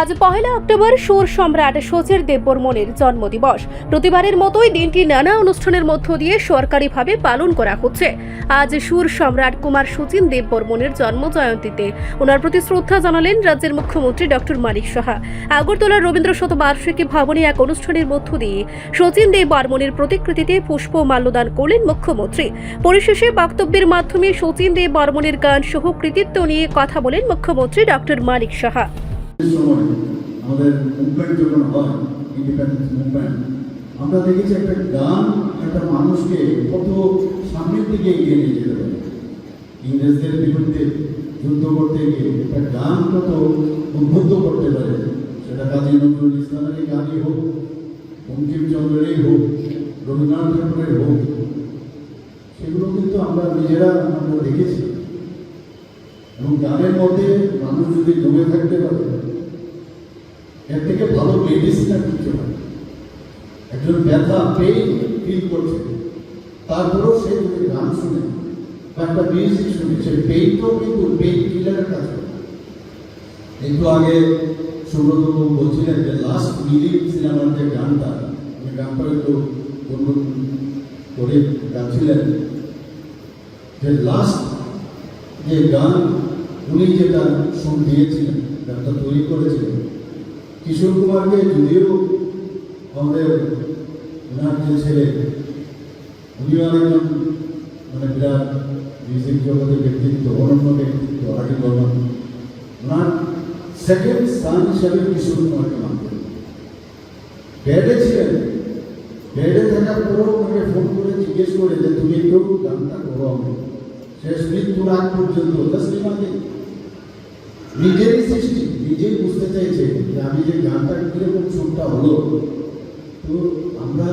আজ পহেলা অক্টোবর সুর সম্রাট সচির দেববর্মনের জন্মদিবস। প্রতিবারের মতোই দিনটি নানা অনুষ্ঠানের মধ্য দিয়ে সরকারিভাবে পালন করা হচ্ছে। আজ সুর সম্রাট কুমার সচিন দেববর্মনের জন্ম জয়ন্তীতে ওনার প্রতি শ্রদ্ধা জানালেন রাজ্যের মুখ্যমন্ত্রী ডক্টর মানিক সাহা। আগরতলার রবীন্দ্র শতবার্ষিকী ভবনে এক অনুষ্ঠানের মধ্য দিয়ে সচিন দেব বর্মনের প্রতিকৃতিতে পুষ্প মাল্যদান করলেন মুখ্যমন্ত্রী। পরিশেষে বক্তব্যের মাধ্যমে সচিন দেব বর্মনের গান সহ কৃতিত্ব নিয়ে কথা বলেন মুখ্যমন্ত্রী ডক্টর মানিক সাহা। সময় আমাদের মুভমেন্ট যখন আমরা দেখেছি একটা গান, একটা মানুষকে কত সামনের দিকে এগিয়ে নিয়ে যেতে পারে। ইংরেজদের বিরুদ্ধে যুদ্ধ করতে গিয়ে একটা গান কত উদ্বুদ্ধ করতে পারে, সেটা কাজী নজরুল ইসলামেরই গানই হোক বঙ্কিমচন্দ্রেরই হোক, রবীন্দ্রনাথ ঠাকুরের হোক, সেগুলো কিন্তু আমরা নিজেরা আমরা দেখেছি। এবং গানের মধ্যে মানুষ যদি ডুবে থাকতে পারে এর থেকে ভালো মেডিসিন আর কিছু না একজন ব্যথা পেইন ফিল করছে। তারপরেও সে যদি গান শুনে, বা একটা মিউজিক শুনে, সে পেইনটাও কিন্তু পেইন কিলারের কাজ করে একটু আগে সুব্রতবাবু বলছিলেন যে লাস্ট মিলিং সিনেমার যে গানটা আমি গানটা একটু গুনগুন করে গাচ্ছিলেন, যে লাস্ট যে গান, উনি যেটা সুর দিয়েছিলেন, গানটা তৈরি করেছিলেন কিশোর কুমারকে যদিও আমাদের ওনার যে ছেলে, উনিও আরেকজন মানে বিরাট মিউজিক জগতের ব্যক্তিত্ব, অনন্য ব্যক্তিত্ব আরটি বর্মন। ওনার সেকেন্ড সান হিসাবে কিশোর কুমারকে মানতেন বেডে ছিলেন। বেডে থাকার পরেও ওনাকে ফোন করে জিজ্ঞেস করে যে, তুমি একটু গানটা করো আমি শেষ মৃত্যুর আগ পর্যন্ত তসলিমাকে নিজেরই সৃষ্টি, নিজেই বুঝতে চাইছে যে আমি যে গানটা কীরকম সুরটা হলো তো আমরা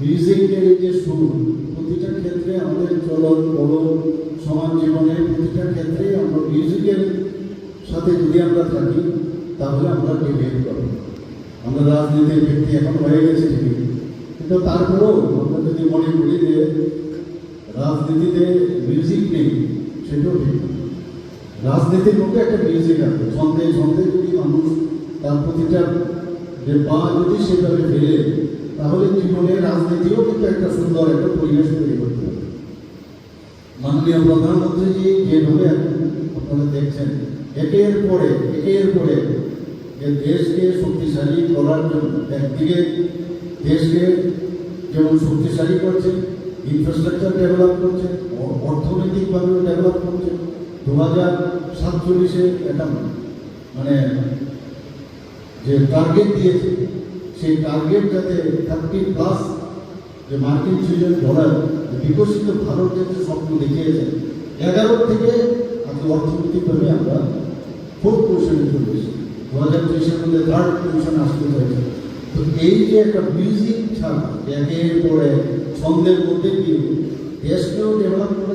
মিউজিকের যে সুর, প্রতিটা ক্ষেত্রে আমাদের চলন বলন সমাজ জীবনের প্রতিটা ক্ষেত্রে আমরা মিউজিকের সাথে যদি আমরা থাকি, তাহলে আমরা ডিবেট করব আমরা রাজনীতির ব্যক্তি এখন হয়ে গেছে কিন্তু তারপরেও আমরা যদি মনে করি যে রাজনীতিতে মিউজিক নেই। রাজনীতির মধ্যে একটা মিউজিক আছে, ছন্দে ছন্দে যদি মানুষ তার প্রতিটা যে পা যদি সেভাবে ফেলে, তাহলে জীবনে রাজনীতিও কিন্তু একটা সুন্দর একটা পরিবেশ তৈরি করতে হবে মাননীয় প্রধানমন্ত্রীজি যেভাবে আপনারা দেখছেন, একের পরে একের পরে যে দেশকে শক্তিশালী করার জন্য, একদিকে দেশকে যেমন শক্তিশালী করছে ইনফ্রাস্ট্রাকচার ডেভেলপ করছে অর্থনৈতিকভাবেও ডেভেলপ করছে দু হাজার সাতচল্লিশে একটা মানে যে টার্গেট দিয়েছে, সেই টার্গেট যাতে থার্টি প্লাস যে মার্কিন ট্রিলিয়ন ডলার বিকশিত ভারতের যে স্বপ্ন দেখিয়েছে, এগারো থেকে আজকে অর্থনৈতিকভাবে আমরা ফোর্থ পজিশনে চলে এসেছি। দু হাজার তেইশের মধ্যে থার্ড আসতে হয়েছে তো এই যে একটা মিউজিক ছাড়া, একের পরে ছন্দের মধ্যে কি দেশকেও ডেভেলপ করে